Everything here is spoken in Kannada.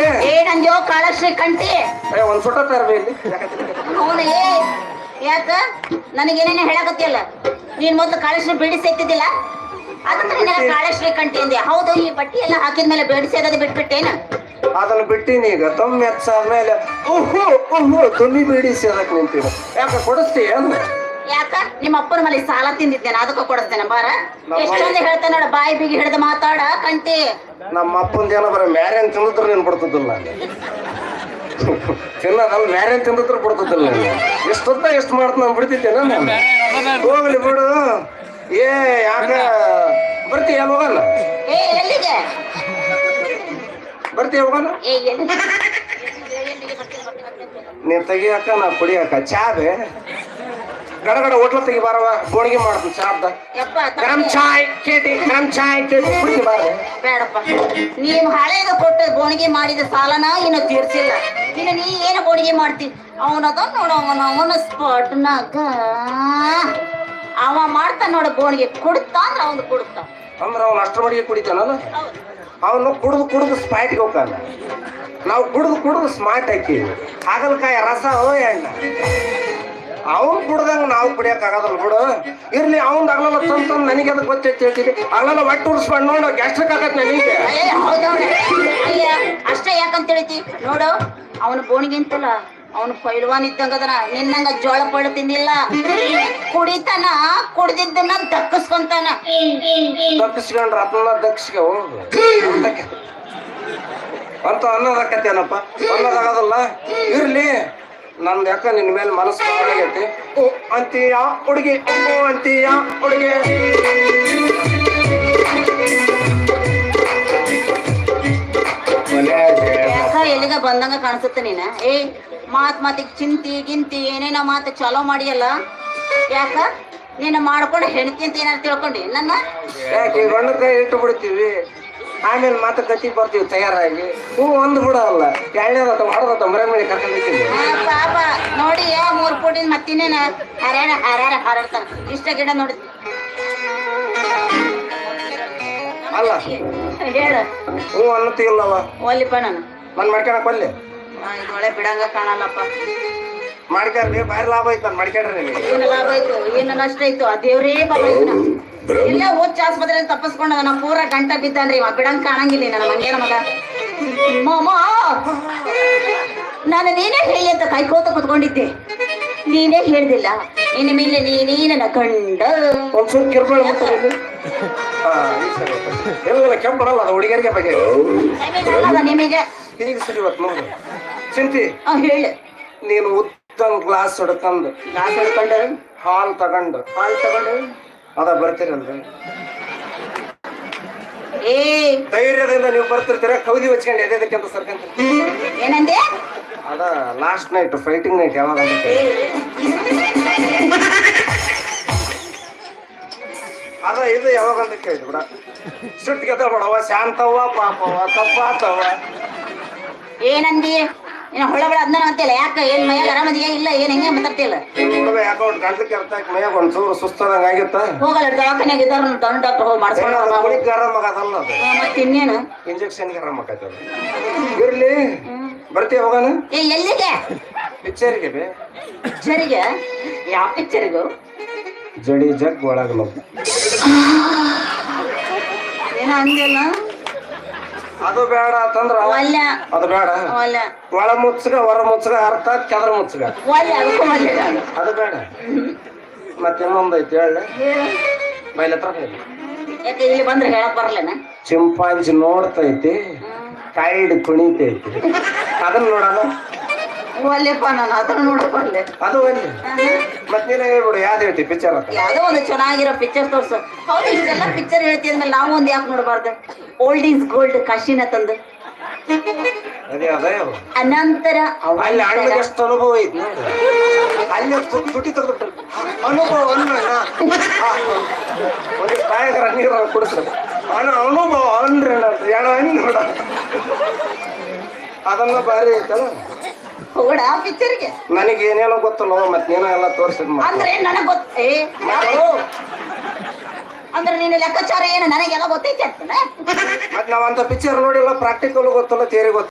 ಇಲ್ಲಿ ಏನಂದ್ಯೋ ಕಾಳಶ್ರೀ ಕಂಟಿ ಒಂದ್ ಫೋಟೋ ತರ್ಬಿ ಇಲ್ಲಿ. ಅವನು ಏ ಯಾಕ? ನನಗೇನೇನೆ ಹೇಳಕತ್ತಿಯಲ್ಲ? ನೀನ್ ಮೊದ್ಲು ಕಾಳಶ್ರೀ ಬಿಡಿಸಿ ಎತ್ತಿದ್ದಿಲ್ಲ ಅದಕ್ಕೆ ನಿನಗೆ ಕಾಳಶ್ರೀ ಕಂಟಿ ಅಂದೆ ಹೌದು ಈ ಬಟ್ಟಿ ಎಲ್ಲ ಹಾಕಿದ್ಮೇಲೆ ಬಿಡಿಸೋದು ಬಿಟ್ಬಿಟ್ಟೇನ? ಅದನ್ನ ಬಿಟ್ಟಿನಿ ಈಗ. ತೊಮ್ಮೆ ಹಚ್ಚಾದ್ಮೇಲೆ ಓಹೋ ಓಹೋ ತುನಿ ಬಿಡಿಸಿ ಅದಕ್ಕೆ ನಿಂತೀರ ಯಾಕೆ ಕೊಡಿಸ್ತೀಯ ಅಂದ? ಯಾಕ? ನಿಮ್ಮ ಅಪ್ಪನ ಮನೆ ಸಾಲ ತಿಂದಿದ್ದೇನೆ ಅದಕ್ಕ ಕೊಡಿಸ್ತೇನೆ ಬಾರ? ಎಷ್ಟೊಂದು ಹೇಳ್ತಾನೆ ನೋಡ ಬಾಯಿ ಬಿಗಿ ಹಿಡಿದು ಮಾತಾಡ ಕಂಟಿ. ನಮ್ಮ ಅಪ್ಪಂದ ಏನೋ ಬರ ಮ್ಯಾರೇನ್ ತಿಂದಿದ್ರು ನೀನು ಬಿಡ್ತಿದ್ದಿಲ್ಲ ತಿನ್ನೋದಲ್ಲ ಮ್ಯಾರೇನ್ ತಿಂದಿದ್ರು ಬಿಡ್ತಿದ್ದಿಲ್ಲ ಎಷ್ಟು ಎಷ್ಟೊತ್ತ ಎಷ್ಟು ಮಾಡ್ತ ನಾನು ಬಿಡ್ತಿದ್ದೇನ ನಾನು. ಹೋಗ್ಲಿ ಬಿಡು. ಏ ಯಾಕ? ಬರ್ತೀಯ ಹೋಗಲ್ಲ ಬರ್ತೀಯ ಹೋಗಲ್ಲ ನೀನ್ ತೆಗಿಯಾಕ ನಾ ಕುಡಿಯಾಕ ಚಾವೆ. ಗಡಗಡ ಹೋಟ್ಲ ತೆಗಿ ಬಾರವ ಗೋಣಿಗೆ ಮಾಡ್ತೀನಿ ಚಾರ್ದ ಯಪ್ಪ ಗರಂ. ಚಾಯ್ ಕೇಟಿ ಗರಂ ಚಾಯ್ ಕೇಟಿ ಕುಡಿದು ಬಾರ. ಬೇಡಪ್ಪ. ನೀವು ಹಳೇದು ಕೊಟ್ಟು ಗೋಣಿಗೆ ಮಾಡಿದ ಸಾಲನ ಇನ್ನು ತೀರ್ಸಿಲ್ಲ. ಇನ್ನು ನೀ ಏನು ಗೋಣಿಗೆ ಮಾಡ್ತಿ? ಅವನದ ನೋಡು ಅವನ ಅವನ ಸ್ಪಾಟ್ನಾಗ ಅವ ಮಾಡ್ತಾನ ನೋಡು ಗೋಣಿಗೆ ಕುಡ್ತಾ ಅಂದ್ರೆ ಅವನು ಕುಡ್ತಾ. ಅಂದ್ರೆ ಅವನು ಅಷ್ಟರ ಮಡಿಗೆ ಕುಡಿತಾನಲ್ಲ? ಅವನು ಕುಡಿದು ಕುಡಿದು ಸ್ಪಾಟ್ ಹೋಗ್ತಾನ. ನಾವು ಕುಡಿದು ಕುಡಿದು ಸ್ಮಾರ್ಟ್ ಹಾಕಿವಿ ಹಾಗಲಕಾಯಿ ರಸ ಓ ಎಣ್ಣ ಅವ್ನು ಕುಡ್ದಂಗ ನಾವು ಕುಡಿಯಕ್ ಆಗದಲ್ಲ ಬಿಡು. ಇರ್ಲಿ ಅವ್ನ್ ಅಗಲಲ್ಲ ತಂತ ನನಗೆ ಅದಕ್ಕೆ ಗೊತ್ತೈತಿ ಹೇಳ್ತೀನಿ. ಅಗಲಲ್ಲ ಒಟ್ಟು ಉಡ್ಸ್ಕೊಂಡು ನೋಡು ಗ್ಯಾಸ್ಟ್ರಿಕ್ ಆಗತ್ ನನಗೆ. ಅಷ್ಟೇ ಯಾಕಂತ ಹೇಳ್ತಿ ನೋಡು. ಅವನ ಬೋಣಿಗೆ ಅಂತಲ್ಲ. ಅವನು ಪೈಲ್ವಾನ್ ಇದ್ದಂಗದನ ನಿನ್ನಂಗ ಜೋಳ ಪಳ್ಳ ತಿಂದಿಲ್ಲ. ಕುಡಿತಾನ ಕುಡ್ದಿದ್ದನ್ನ ದಕ್ಕಸ್ಕೊಂತಾನ ದಕ್ಕಸ್ಕೊಂಡ್ರ ಅದನ್ನ ಹೋಗು ಅಂತ ಅನ್ನೋದಕ್ಕತ್ತೇನಪ್ಪ ಅನ್ನೋದಾಗದಲ್ಲ ಇರ್ಲಿ ನಂದು ಯಾಕ ನಿನ್ನ ಮೇಲೆ ಮನಸ್ಸು ಆಗೈತಿ ಓ ಅಂತೀಯ ಹುಡುಗಿ. ಓ ಅಂತೀಯ ಹುಡುಗಿ. ಯಾಕ ಎಲ್ಲಿಗ ಬಂದಂಗ ಕಾಣಿಸುತ್ತೆ ನೀನ? ಏ ಮಾತ್ ಮಾತಿಗೆ ಚಿಂತಿ ಗಿಂತಿ ಏನೇನೋ ಮಾತು ಚಲೋ ಮಾಡಿಯಲ್ಲ? ಯಾಕ? ನೀನು ಮಾಡ್ಕೊಂಡು ಹೆಣ್ತಿ ಅಂತ ಏನಾರು ತಿಳ್ಕೊಂಡಿ. ನನ್ನ? ಯಾಕೆ ಗಂಡ ಕೈ ಇಟ್ಟು ಬಿಡ್ತೀವಿ. ಆಮೇಲೆ ಮಾತ್ರ ಗತಿ ಬರ್ತೀವಿ ತಯಾರಾಗಿ. ಹೂ ಒಂದು ಬಿಡಲ್ಲ ಎರಡನೇದತ್ತ ಹೊಡೆದತ್ತ ಮರ ಮೇಲೆ ಕರ್ಕೊಂಡು ಪಾಪ ನೋಡಿ ಯಾ ಮೂರ್ ಕೋಟಿ ಮತ್ತಿನೇನ ಹರ್ಯಾಣ ಹರ್ಯಾರ ಹಾರಾಡ್ತಾನ ಇಷ್ಟ ಗಿಡ ನೋಡಿ. ಅಲ್ಲ. ಹೇಳ. ಹೂ ಅನ್ನತಿಲ್ಲವ ಒಲ್ಲಿಪ್ಪ ನಾನು. ನಾನು ಮಾಡ್ಕೊಳಕ್ ಇದ್ ಒಳ್ಳೆ ಬಿಡಂಗ ಕಾಣಲ್ಲಪ್ಪ. ಮಾಡ್ಕ್ಯಾರ್ರಿ ಭಾರಿ ಲಾಭ ಐತೆ ನಾನು ಮಾಡ್ಕ್ಯಾಡ್ರಿ ನಿಮಗೆ. ಏನು ಲಾಭ ಆಯ್ತು ಏನು ನಷ್ಟ ಐತು ಆ ದೇವ್ರೇ ಪಾಪ ಇಲ್ಲೇ ಹುಚ್ಚ ಆಸ್ಪತ್ರೆಯಲ್ಲಿ ತಪ್ಪಿಸ್ಕೊಂಡ ನನ್ನ ಪೂರ ಗಂಟ ಬಿದ್ದಾನ್ರಿ ಇವ ಬಿಡಂಗ್ ಕಾಣಂಗಿಲ್ಲ ನನ್ನ ಮಂಗೇನ ಮಗ? ಮಾಮ ನಾನು ನೀನೇ ಹೇಳಿ ಅಂತ ಕಾಯ್ಕೋತ ಕುತ್ಕೊಂಡಿದ್ದೆ. ನೀನೇ ಹೇಳ್ದಿಲ್ಲ. ಇನ್ನು ಮೇಲೆ ನೀನೇ ನನ್ನ ಕಂಡ ಒಂದ್ಸೂರು ಕಿರ್ಬೇಳ ಎಲ್ಲ ಕೆಂಪಡಲ್ಲ ಅದು ಹುಡುಗಿಯರಿಗೆ ಬಗ್ಗೆ? ಅದ ನಿಮಗೆ? ಈಗ ಇವತ್ತು ನೋಡಿ. ಚಿಂತಿ ಆ, ಹೇಳು. ನೀನು ಉತ್ತಮ ಗ್ಲಾಸ್ ಹೊಡ್ಕೊಂಡು ಗ್ಲಾಸ್ ಹಿಡ್ಕೊಂಡು ಹಾಲ್ ತಗೊಂಡು ಹಾಲ್ ತಗೊಂಡು. ಅದ ಬರ್ತೀರಲ್ರಿ ಏ. ಧೈರ್ಯದಿಂದ ನೀವು ಬರ್ತಿರ್ತೀರ ಕೌದಿ ಹಚ್ಕೊಂಡು ಎದೆದಕ್ಕೆ ಅಂತ ಸರ್ಕಂತ. ಏನಂದೆ? ಅದ ಲಾಸ್ಟ್ ನೈಟ್ ಫೈಟಿಂಗ್ ನೈಟ್ ಯಾವಾಗ ಅದ ಇದು ಯಾವಾಗ ಅಂತ ಕೇಳಿದ್ ಬಿಡ. ಸುಟ್ಟಿಗೆ ಬಡವ ಶಾಂತವ್ವ ಪಾಪವ್ವ ತಪ್ಪಾತವ ಏನಂದಿ? ಇನ್ನು ಹೊಳ್ಳ ಹೊಳ ಅದನ್ನ ಅಂತಿಲ್ಲ. ಯಾಕ? ಏನ್ ಮೈಯಾಗ ಆರಾಮದಿಯಾ ಇಲ್ಲ? ಏನ್ ಹೆಂಗೆ ಮಾತಾಡ್ತಿಲ್ಲ? ಯಾಕೋ ಒಂದು ಗಂಟ್ಲಿಗೆ ಅರ್ಥ ಆಗಿ ಮೈಯಾಗ ಒಂದು ಚೂರು ಸುಸ್ತದಂಗ ಆಗಿತ್ತ? ಹೋಗಲ್ಲ ದವಾಖಾನ್ಯಾಗ ಇದ್ದಾರ ದೊಡ್ಡ ಡಾಕ್ಟರ್ ಹೋಗಿ ಗರಂ ಆಗದಲ್ಲ ಮತ್ತೆ ಇನ್ನೇನು? ಇಂಜೆಕ್ಷನ್ ಗರಂ ಆಗತ್ತದ ಇರ್ಲಿ. ಬರ್ತೀಯ ಹೋಗೋಣ? ಏ ಎಲ್ಲಿಗೆ ಪಿಕ್ಚರ್ಗೆ ಬೇ. ಪಿಕ್ಚರಿಗೆ? ಯಾವ ಪಿಕ್ಚರಿಗೂ? ಜಡಿ ಜಗ್ ಒಳಗ ಏನ ಏನೋ ಅಂದಿಲ್ಲ ಅದು ಬೇಡ ಅಂತಂದ್ರ ಒಲ್ಲ. ಅದು ಬೇಡ. ಒಲ್ಲ. ಒಳ ಮುಚ್ಚಗ ಹೊರ ಮುಚ್ಚಗ ಅರ್ಥ ಕೆದ್ರ ಮುಚ್ಚಗ. ಒಲ್ಲ ಅದಕ್ಕೂ ಒಲ್ಲ. ಅದು ಬೇಡ. ಮತ್ತೆ ಇನ್ನೊಂದು ಐತಿ ಹೇಳ. ಬೈಲ ಹತ್ರ ಹೇಳಿ ಯಾಕೆ ಇಲ್ಲಿ ಬಂದ್ರೆ ಹೇಳಕ್ ಬರಲೇನ? ಚಿಂಪಾಂಜಿ ನೋಡ್ತೈತಿ ಕೈಡ್ ಕುಣಿತೈತಿ. ಅದನ್ನ ನೋಡೋಣ ಒಲ್ಲೆಪ್ಪ ನಾನು ಅದನ್ನ ನೋಡಕ್ ಬರ್ಲೆ. ಅದು ಅಲ್ಲಿ. ಮತ್ ನೀನೇ ಹೇಳ್ಬಿಡು ಯಾವ್ದು ಹೇಳ್ತಿ ಪಿಕ್ಚರ್ ಅಂತ? ಯಾವ್ದೋ ಒಂದು ಚೆನ್ನಾಗಿರೋ ಪಿಕ್ಚರ್ ತೋರ್ಸು. ಹೌದು ಇಷ್ಟೆಲ್ಲ ಪಿಕ್ಚರ್ ಹೇಳ್ತಿದ್ಮೇಲೆ ನಾವು ಒಂದು ಯಾಕೆ ನೋಡಬಾರ್ದು? ಓಲ್ಡ್ ಈಸ್ ಗೋಲ್ಡ್ ಕಾಶಿನ ತಂದು. ಅದೇ ಅದೇ. ಅನಂತರ ಅಲ್ಲಿ. ಅಣ್ಣಗೆ ಎಷ್ಟು ಅನುಭವ ಐತಿ ಅಲ್ಲಿ ತುಟಿ ತೆಗೆದು ಅನುಭವ ಅನ್ನ ಒಂದು ಕಾಯಕರ ನೀರು ಕುಡಿಸ್ಬೇಕು. ಅನ ಅನುಭವ ಅಂದ್ರೆ ಎಣ ನೋಡ. ಅದನ್ನ ಬಾರಿ ಐತಲ್ಲ? ಹೋಗಡ ಪಿಕ್ಚರ್ಗೆ ನನಗೆ ಏನೇನೋ ಗೊತ್ತಲ್ಲ ಮತ್ತೆ ನೀನೋ ಎಲ್ಲ ತೋರಿಸಿದ್ ಅಂದ್ರೆ ನನಗ್ ಗೊತ್ತೇ? ಅಂದ್ರೆ ನೀನು ಲೆಕ್ಕಾಚಾರ ಏನು ನನಗೆಲ್ಲ ಗೊತ್ತೈತೆ ಅಂತ? ಮತ್ತೆ ನಾವಂತ ಪಿಕ್ಚರ್ ನೋಡಿಲ್ಲ ಪ್ರಾಕ್ಟಿಕಲ್ ಗೊತ್ತಲ್ಲ ತೇರಿ ಗೊತ್ತ